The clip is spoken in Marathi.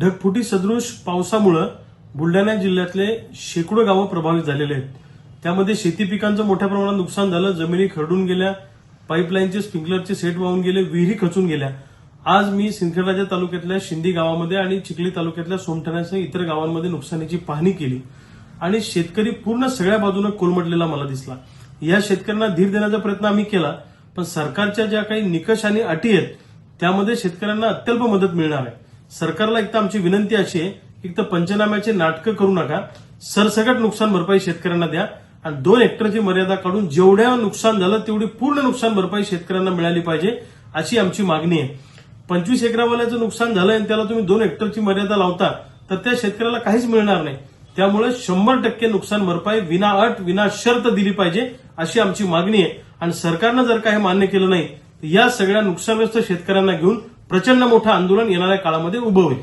ढगफुटी सदृश पावसामुळं बुलढाणा जिल्ह्यातले शेकडो गावं प्रभावित झालेले आहेत. त्यामध्ये शेती पिकांचं मोठ्या प्रमाणात नुकसान झालं जमिनी खरडून गेल्या पाईपलाईनचे स्प्रिंकलरचे सेट वाहून गेले विहिरी खचून गेल्या. आज मी सिंदखेडराजा तालुक्यातल्या शिंदी गावामध्ये आणि चिखली तालुक्यातल्या सोमठाण्यासह इतर गावांमध्ये नुकसानीची पाहणी केली. आणि शेतकरी पूर्ण सगळ्या बाजूने कोलमडलेला मला दिसला. या शेतकऱ्यांना धीर देण्याचा प्रयत्न आम्ही केला पण सरकारच्या ज्या काही निकष आणि अटी आहेत त्यामध्ये शेतकऱ्यांना अत्यल्प मदत मिळणार आहे. सरकारला एक तर आमची विनंती अशी आहे एक तर पंचनाम्याचे नाटकं करू नका सरसकट नुकसान भरपाई शेतकऱ्यांना द्या आणि दोन हेक्टरची मर्यादा काढून जेवढ्या नुकसान झालं तेवढी पूर्ण नुकसान भरपाई शेतकऱ्यांना मिळाली पाहिजे अशी आमची मागणी आहे. पंचवीस एकरावाल्याचं नुकसान झालं आणि त्याला तुम्ही दोन हेक्टरची मर्यादा लावता तर त्या शेतकऱ्याला काहीच मिळणार नाही. त्यामुळे शंभर टक्के नुकसान भरपाई विना अट विना शर्त दिली पाहिजे अशी आमची मागणी आहे. आणि सरकारनं जर काही मान्य केलं नाही तर या सगळ्या नुकसानग्रस्त शेतकऱ्यांना घेऊन प्रचंड मोठं आंदोलन येणाऱ्या काळामध्ये उभं होईल.